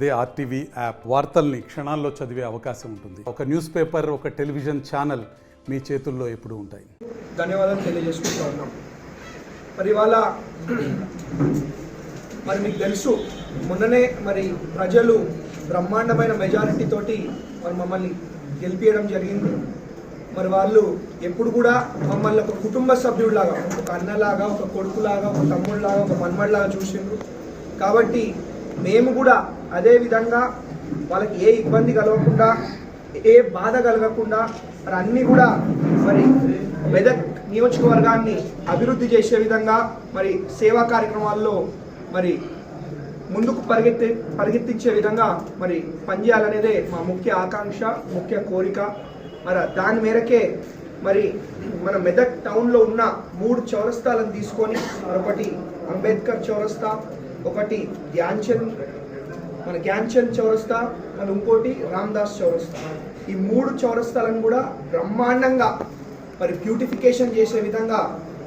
అదే RTV app వార్తల్ని క్షణాల్లో చదివే అవకాశం ఉంటుంది. ఒక న్యూస్ పేపర్ ఒక టెలివిజన్ ఛానల్ మీ చేతుల్లో ఎప్పుడు ఉంటాయి. ధన్యవాదాలు తెలియజేసుకుంటా ఉన్నాం. మరి ఇవాళ మరి మీకు తెలుసు మొన్ననే మరి ప్రజలు బ్రహ్మాండమైన మెజారిటీ తోటి మరి మమ్మల్ని గెలిపించడం జరిగింది. మరి వాళ్ళు ఎప్పుడు కూడా మమ్మల్ని ఒక కుటుంబ సభ్యుడిలాగా ఒక అన్నలాగా ఒక కొడుకులాగా ఒక తమ్ముడిలాగా ఒక మన్మడిలాగా చూసిండ్రు. కాబట్టి మేము కూడా అదేవిధంగా వాళ్ళకి ఏ ఇబ్బంది కలగకుండా ఏ బాధ కలగకుండా మరి అన్నీ కూడా మరి మెదక్ నియోజకవర్గాన్ని అభివృద్ధి చేసే విధంగా మరి సేవా కార్యక్రమాల్లో మరి ముందుకు పరిగెత్తి పరిగెత్తించే విధంగా మరి పనిచేయాలనేదే మా ముఖ్య ఆకాంక్ష ముఖ్య కోరిక. మరి దాని మేరకే మరి మన మెదక్ టౌన్లో ఉన్న మూడు చౌరస్తాలను తీసుకొని మరొకటి అంబేద్కర్ చౌరస్తా ఒకటి ధ్యాన్చంద్ మన జ్ఞాన్చంద్ చౌరస్తా మన ఇంకోటి రామ్దాస్ చౌరస్తా. ఈ మూడు చౌరస్తాలను కూడా బ్రహ్మాండంగా మరి బ్యూటిఫికేషన్ చేసే విధంగా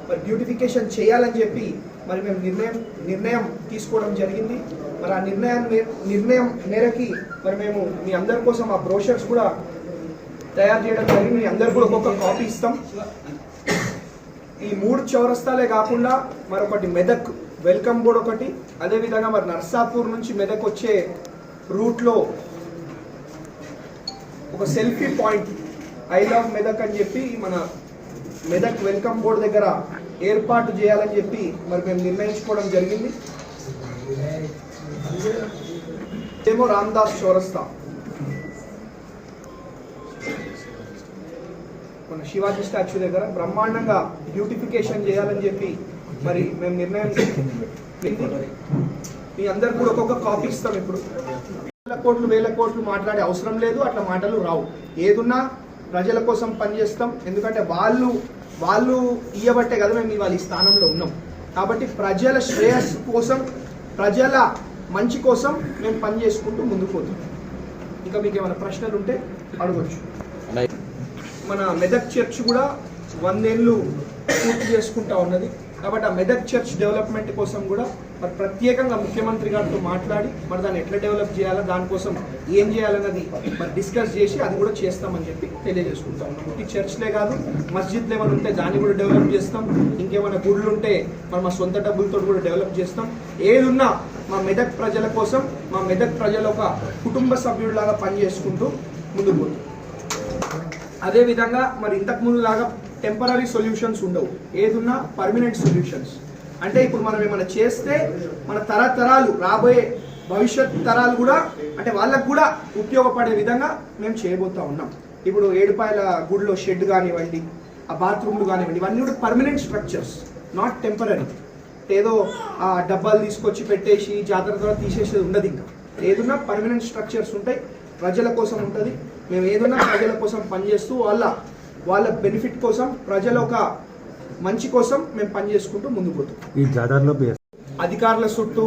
మరి బ్యూటిఫికేషన్ చేయాలని చెప్పి మరి మేము నిర్ణయం నిర్ణయం తీసుకోవడం జరిగింది. మరి ఆ నిర్ణయం నిర్ణయం మేరకి మరి మేము మీ అందరి కోసం ఆ బ్రోషర్స్ కూడా తయారు చేయడం జరిగింది. మీ అందరు కూడా ఒక్కొక్క కాపీ ఇస్తాం. ఈ మూడు చౌరస్తాలే కాకుండా మరొకటి మెదక్. వెల్కమ్ బోర్డ్ ఒకటి. అదేవిధంగా మరి నర్సాపూర్ నుంచి మెదక్ వచ్చే రూట్లో ఒక selfie point. I love Medak అని చెప్పి మన మెదక్ వెల్కమ్ బోర్డ్ దగ్గర ఏర్పాటు చేయాలని చెప్పి మరి మేము నిర్ణయించుకోవడం జరిగింది. ఏమో రామ్దాస్ చౌరస్తా మన శివాజీ స్టాచ్యూ దగ్గర బ్రహ్మాండంగా బ్యూటిఫికేషన్ చేయాలని చెప్పి మరి మేము నిర్ణయం. మీ అందరికి కూడా ఒక్కొక్క కాపీ ఇస్తాం ఇప్పుడు. వేల కోట్లు వేల కోట్లు మాట్లాడే అవసరం లేదు అట్లా మాటలు రావు. ఏదున్నా ప్రజల కోసం పనిచేస్తాం. ఎందుకంటే వాళ్ళు వాళ్ళు ఇయ్యబట్టే కదా మేము ఇవాళ ఈ స్థానంలో ఉన్నాం. కాబట్టి ప్రజల శ్రేయస్సు కోసం ప్రజల మంచి కోసం మేము పని చేసుకుంటూ ముందుకు పోతాం ఇంకా మీకు ఏమైనా ప్రశ్నలు ఉంటే అడగచ్చు. మన మెదక్ చర్చ్ కూడా వందేళ్ళు పూర్తి చేసుకుంటా ఉన్నది. కాబట్టి ఆ మెదక్ చర్చ్ డెవలప్మెంట్ కోసం కూడా మరి ప్రత్యేకంగా ముఖ్యమంత్రి గారితో మాట్లాడి మరి దాన్ని ఎట్లా డెవలప్ చేయాలో దానికోసం ఏం చేయాలన్నది మరి డిస్కస్ చేసి అది కూడా చేస్తామని చెప్పి తెలియజేసుకుంటాం. ఒకటి ఈ చర్చ్లే కాదు మస్జిద్లు ఏమైనా ఉంటే దాన్ని కూడా డెవలప్ చేస్తాం. ఇంకేమైనా గుళ్ళు ఉంటే మరి మా సొంత డబ్బులతో కూడా డెవలప్ చేస్తాం. ఏదున్నా మా మెదక్ ప్రజల కోసం మా మెదక్ ప్రజల ఒక కుటుంబ సభ్యుడిలాగా పనిచేసుకుంటూ ముందుకు పోతాం. అదే విధంగా మరి ఇంతకు లాగా టెంపరీ సొల్యూషన్స్ ఉండవు. ఏదున్నా పర్మనెంట్ సొల్యూషన్స్ అంటే ఇప్పుడు మనం ఏమైనా చేస్తే మన తరతరాలు రాబోయే భవిష్యత్ తరాలు కూడా అంటే వాళ్ళకు కూడా ఉపయోగపడే విధంగా మేము చేయబోతా ఉన్నాం. ఇప్పుడు ఏడుపాయల గుడిలో షెడ్ కానివ్వండి ఆ బాత్రూమ్లు కానివ్వండి ఇవన్నీ కూడా పర్మనెంట్ స్ట్రక్చర్స్ నాట్ టెంపరీ ఏదో ఆ డబ్బాలు తీసుకొచ్చి పెట్టేసి జాతర ద్వారా తీసేసేది ఉండదు ఇంకా. ఏదున్నా పర్మనెంట్ స్ట్రక్చర్స్ ఉంటాయి ప్రజల కోసం ఉంటుంది. మేము ఏదన్నా ప్రజల కోసం పనిచేస్తూ వాళ్ళ వాళ్ళ బెనిఫిట్ కోసం ప్రజల ఒక మంచి కోసం మేము పనిచేసుకుంటూ ముందుకు పోతాం. ఈ జాతరలో బే- అధికారుల చుట్టూ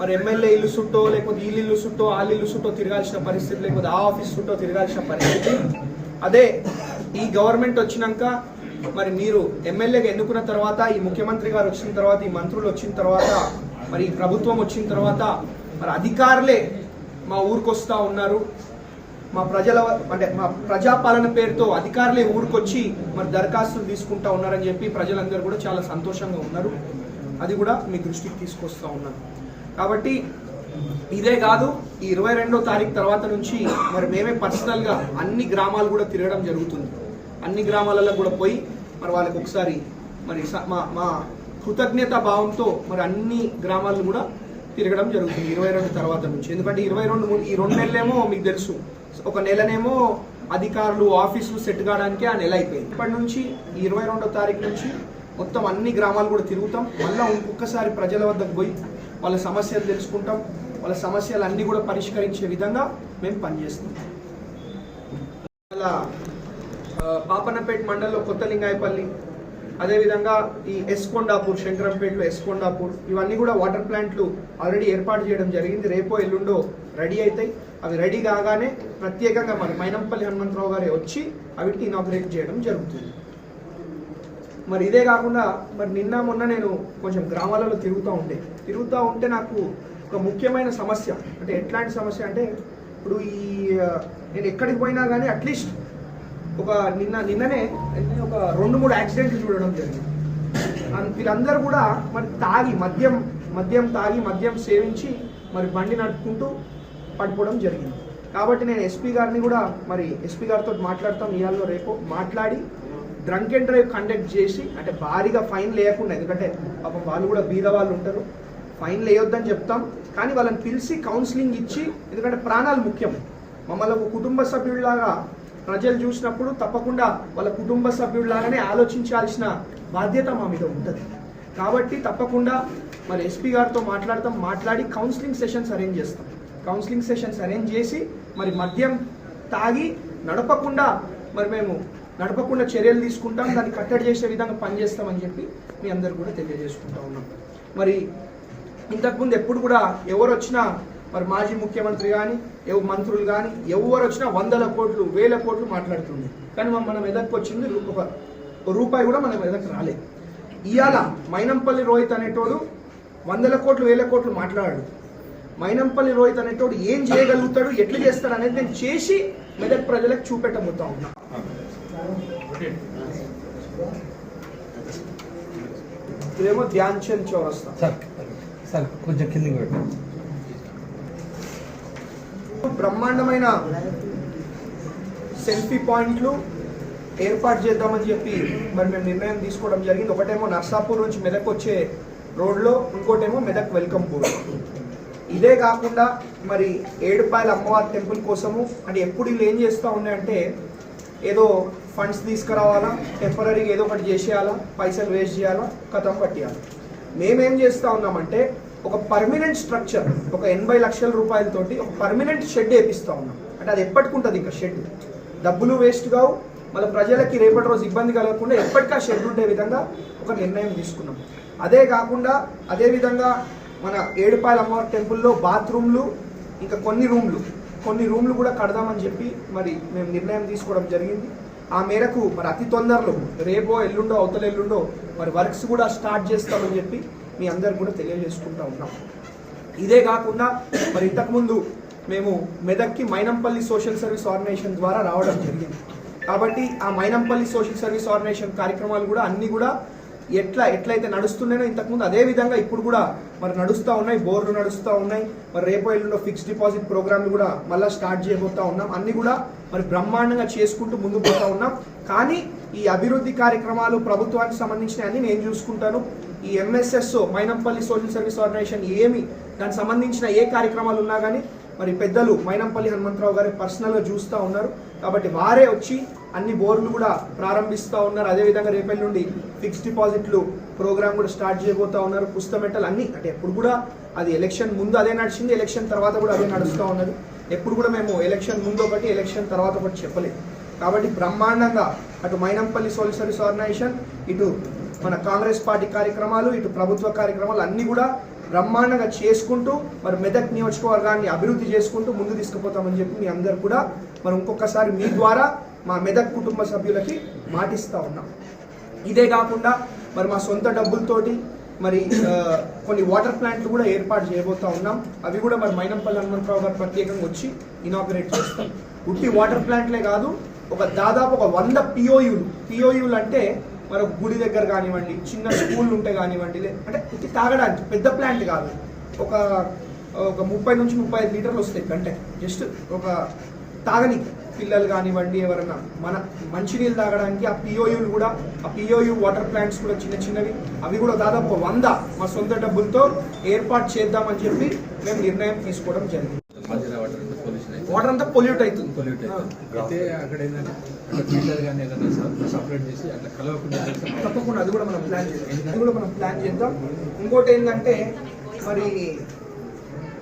మరి ఎమ్మెల్యే ఇల్లు చుట్టూ లేకపోతే వీళ్ళ ఇల్లు చుట్టూ వాళ్ళ ఇల్లు చుట్టూ తిరగాల్సిన పరిస్థితి లేకపోతే ఆ ఆఫీస్ చుట్టూ తిరగాల్సిన పరిస్థితి. అదే ఈ గవర్నమెంట్ వచ్చినాక మరి మీరు ఎమ్మెల్యేగా ఎన్నుకున్న తర్వాత ఈ ముఖ్యమంత్రి గారు వచ్చిన తర్వాత ఈ మంత్రులు వచ్చిన తర్వాత మరి ఈ ప్రభుత్వం వచ్చిన తర్వాత మరి అధికారులే మా ఊరికి వస్తూ ఉన్నారు. మా ప్రజల అంటే మా ప్రజాపాలన పేరుతో అధికారులే ఊరికొచ్చి మరి దరఖాస్తులు తీసుకుంటా ఉన్నారని చెప్పి ప్రజలందరూ కూడా చాలా సంతోషంగా ఉన్నారు. అది కూడా మీ దృష్టికి తీసుకొస్తా ఉన్నాను కాబట్టి ఇదే కాదు ఈ ఇరవై రెండో తారీఖు తర్వాత నుంచి మరి మేమే పర్సనల్గా అన్ని గ్రామాలు కూడా తిరగడం జరుగుతుంది. అన్ని గ్రామాలలో కూడా పోయి మరి వాళ్ళకి ఒకసారి మరి స- మా మా కృతజ్ఞత భావంతో మరి అన్ని గ్రామాలను కూడా తిరగడం జరుగుతుంది ఇరవై రెండు తర్వాత నుంచి. ఎందుకంటే ఇరవై రెండు ఈ రెండు నెలలేమో మీకు తెలుసు. ఒక నెలనేమో అధికారులు ఆఫీసులు సెట్ కావడానికి ఆ నెల అయిపోయింది. ఇప్పటి నుంచి ఈ ఇరవై రెండో తారీఖు నుంచి మొత్తం అన్ని గ్రామాలు కూడా తిరుగుతాం. మళ్ళీ ఇంకొకసారి ప్రజల వద్దకు పోయి వాళ్ళ సమస్యలు తెలుసుకుంటాం. వాళ్ళ సమస్యలు అన్నీ కూడా పరిష్కరించే విధంగా మేము పనిచేస్తున్నాం. అలా పాపన్నపేట మండలంలో కొత్త లింగాయపల్లి అదేవిధంగా ఈ ఎస్కొండాపూర్ శంకరంపేటలో ఎస్కొండాపూర్ ఇవన్నీ కూడా వాటర్ ప్లాంట్లు ఆల్రెడీ ఏర్పాటు చేయడం జరిగింది. రేపో ఎల్లుండో రెడీ అవుతాయి. అవి రెడీ కాగానే ప్రత్యేకంగా మరి మైనంపల్లి హనుమంతరావు గారే వచ్చి అవిటిని ఇనాగ్రేట్ చేయడం జరుగుతుంది. మరి ఇదే కాకుండా మరి నిన్న మొన్న నేను కొంచెం గ్రామాలలో తిరుగుతూ ఉండే. తిరుగుతూ ఉంటే నాకు ఒక ముఖ్యమైన సమస్య అంటే ఎట్లాంటి సమస్య అంటే ఇప్పుడు ఈ నేను ఎక్కడికి పోయినా కానీ అట్లీస్ట్ ఒక నిన్న నిన్ననే ఒక రెండు మూడు యాక్సిడెంట్లు చూడడం జరిగింది. వీళ్ళందరూ కూడా మరి తాగి మద్యం మద్యం తాగి మద్యం సేవించి మరి బండి నడుపుకుంటూ పడిపోవడం జరిగింది. కాబట్టి నేను ఎస్పీ గారిని కూడా మరి ఎస్పీ గారితో మాట్లాడతాం ఇవాళ రేపు. మాట్లాడి డ్రంక్ అండ్ డ్రైవ్ కండక్ట్ చేసి అంటే భారీగా ఫైన్ లేకుండా ఎందుకంటే పాపం వాళ్ళు కూడా బీద వాళ్ళు ఉంటారు. ఫైన్ లేయొద్దని చెప్తాం. కానీ వాళ్ళని పిలిచి కౌన్సిలింగ్ ఇచ్చి ఎందుకంటే ప్రాణాలు ముఖ్యం. మమ్మల్ని ఒక కుటుంబ సభ్యుడిలాగా ప్రజలు చూసినప్పుడు తప్పకుండా వాళ్ళ కుటుంబ సభ్యుల్లాగానే ఆలోచించాల్సిన బాధ్యత మా మీద ఉంటుంది. కాబట్టి తప్పకుండా మరి ఎస్పీ గారితో మాట్లాడతాం మాట్లాడి కౌన్సిలింగ్ సెషన్స్ అరేంజ్ చేస్తాం. కౌన్సిలింగ్ సెషన్స్ అరేంజ్ చేసి మరి మద్యం తాగి నడపకుండా మరి మేము నడపకుండా చర్యలు తీసుకుంటాం దాన్ని కట్టడి చేసే విధంగా పనిచేస్తామని చెప్పి మీ అందరు కూడా తెలియజేసుకుంటా ఉన్నాం. మరి ఇంతకుముందు ఎప్పుడు కూడా ఎవరు వచ్చినా మరి మాజీ ముఖ్యమంత్రి కానీ ఎవ మంత్రులు కానీ ఎవరు వచ్చినా వందల కోట్లు వేల కోట్లు మాట్లాడుతుంది. కానీ మనం మన వచ్చింది ఒక రూపాయి కూడా మనం ఎదక్కి రాలేదు ఇవాళ మైనంపల్లి రోహిత్ అనేటోడు వందల కోట్లు వేల కోట్లు మాట్లాడాడు. మైనంపల్లి రోహిత్ అనేటోడు ఏం చేయగలుగుతాడు ఎట్లా చేస్తాడు అనేది నేను చేసి మెదక్ ప్రజలకు చూపెట్టబోతా ఉన్నా. ఇదేమో ధ్యాన్ చంద్ చౌరస్తా. సార్ సార్ కొంచెం కిందికి పెట్టండి బ్రహ్మాండమైన సెల్ఫీ పాయింట్లు ఏర్పాటు చేద్దామని చెప్పి మరి మేము నిర్ణయం తీసుకోవడం జరిగింది. ఒకటేమో నర్సాపూర్ నుంచి మెదక్ వచ్చే రోడ్లో ఇంకోటేమో మెదక్ వెల్కమ్ పూర్ ఇదే కాకుండా మరి ఏడుపాయల అమ్మవారి టెంపుల్ కోసము అంటే ఎప్పుడు వీళ్ళు ఏం చేస్తూ ఉన్నాయంటే ఏదో ఫండ్స్ తీసుకురావాలా టెంపరీగా ఏదో ఒకటి చేసేయాలా పైసలు వేస్ట్ చేయాలా కథం పట్టేయాలి. మేమేం చేస్తూ ఉన్నామంటే ఒక పర్మనెంట్ స్ట్రక్చర్ ఒక ఎనభై లక్షల రూపాయలతోటి ఒక పర్మనెంట్ షెడ్ వేపిస్తూ ఉన్నాం. అంటే అది ఎప్పటికుంటుంది ఇంకా షెడ్ డబ్బులు వేస్ట్ కావు. మళ్ళీ ప్రజలకి రేపటి రోజు ఇబ్బంది కలగకుండా ఎప్పటికీ ఆ షెడ్ ఉండే విధంగా ఒక నిర్ణయం తీసుకున్నాం. అదే కాకుండా అదే విధంగా మన ఏడుపాయల అమ్మవారి టెంపుల్లో బాత్రూమ్లు ఇంకా కొన్ని రూమ్లు. కొన్ని రూమ్లు కూడా కడదామని చెప్పి మరి మేము నిర్ణయం తీసుకోవడం జరిగింది. ఆ మేరకు మరి అతి తొందరలో రేపో ఎల్లుండో అవతల ఎల్లుండో మరి వర్క్స్ కూడా స్టార్ట్ చేస్తామని చెప్పి మీ అందరు కూడా తెలియజేసుకుంటూ ఉన్నాం. ఇదే కాకుండా మరి ఇంతకుముందు మేము మెదక్కి మైనంపల్లి సోషల్ సర్వీస్ ఆర్గనైజేషన్ ద్వారా రావడం జరిగింది. కాబట్టి ఆ మైనంపల్లి సోషల్ సర్వీస్ ఆర్గనైజేషన్ కార్యక్రమాలు కూడా అన్నీ కూడా ఎట్లా ఎట్లయితే నడుస్తున్నాయో ఇంతకుముందు అదే విధంగా ఇప్పుడు కూడా మరి నడుస్తూ ఉన్నాయి బోర్లు నడుస్తూ ఉన్నాయి. మరి రేపో ఎల్లుండో ఫిక్స్డ్ డిపాజిట్ ప్రోగ్రామ్లు కూడా మళ్ళీ స్టార్ట్ చేయబోతా ఉన్నాం. అన్ని కూడా మరి బ్రహ్మాండంగా చేసుకుంటూ ముందుకు పోతా ఉన్నాం. కానీ ఈ అభివృద్ధి కార్యక్రమాలు ప్రభుత్వానికి సంబంధించిన అన్ని నేను చూసుకుంటాను. ఈ MSS Mynampally social service organization ఏమి దానికి సంబంధించిన ఏ కార్యక్రమాలు ఉన్నా కానీ మరి పెద్దలు మైనంపల్లి హనుమంతరావు గారు పర్సనల్గా చూస్తూ ఉన్నారు. కాబట్టి వారే వచ్చి అన్ని బోర్లు కూడా ప్రారంభిస్తూ ఉన్నారు. అదేవిధంగా రేపటి నుండి ఫిక్స్డ్ డిపాజిట్లు ప్రోగ్రామ్ కూడా స్టార్ట్ చేయబోతా ఉన్నారు. పుస్తమెట్టలు అన్నీ అంటే ఎప్పుడు కూడా అది ఎలక్షన్ ముందు అదే నడిచింది ఎలక్షన్ తర్వాత కూడా అదే నడుస్తూ ఉన్నది. ఎప్పుడు కూడా మేము ఎలక్షన్ ముందు ఒకటి ఎలక్షన్ తర్వాత ఒకటి చెప్పలేదు. కాబట్టి బ్రహ్మాండంగా అటు మైనంపల్లి సోషల్ సర్వీస్ ఆర్గనైజేషన్ ఇటు మన కాంగ్రెస్ పార్టీ కార్యక్రమాలు ఇటు ప్రభుత్వ కార్యక్రమాలు అన్నీ కూడా బ్రహ్మాండంగా చేసుకుంటూ మరి మెదక్ నియోజకవర్గాన్ని అభివృద్ధి చేసుకుంటూ ముందు తీసుకుపోతామని చెప్పి మీ అందరు కూడా మరి ఇంకొకసారి మీ ద్వారా మా మెదక్ కుటుంబ సభ్యులకి మాటిస్తూ ఉన్నాం. ఇదే కాకుండా మరి మా సొంత డబ్బులతోటి మరి కొన్ని వాటర్ ప్లాంట్లు కూడా ఏర్పాటు చేయబోతా ఉన్నాం. అవి కూడా మరి మైనంపల్లి హనుమంతరావు గారు ప్రత్యేకంగా వచ్చి ఇనాగరేట్ చేస్తాం. ఉట్టి వాటర్ ప్లాంట్లే కాదు ఒక దాదాపు ఒక వంద పిఓయులు. పిఓయులు అంటే మరి గుడి దగ్గర కానివ్వండి చిన్న స్కూళ్ళు ఉంటే కానివ్వండి లే- అంటే ఉట్టి తాగడానికి పెద్ద ప్లాంట్ కాదు. ఒక ఒక ముప్పై నుంచి ముప్పై ఐదు లీటర్లు వస్తాయి గంటే జస్ట్ ఒక తాగనికి. పిల్లలు కానివ్వండి ఎవరైనా మన మంచినీళ్ళు తాగడానికి ఆ పిఓయులు కూడా ఆ పిఓయు వాటర్ ప్లాంట్స్ కూడా చిన్న చిన్నవి. అవి కూడా దాదాపు వంద మా సొంత డబ్బులతో ఏర్పాటు చేద్దామని చెప్పి మేము నిర్ణయం తీసుకోవడం జరిగింది. వాటర్ అంతా పొల్యూట్ అవుతుంది. పొల్యూట్ అయితే అక్కడ ఏంటంటే అక్కడ ఫిల్టర్ కానీ ఏదైనా సపరేట్ చేసి అట్లా కలవకుండా తప్పకుండా అది కూడా మనం ప్లాన్ చేద్దాం. అది కూడా మనం ప్లాన్ చేద్దాం. ఇంకోటి ఏంటంటే మరి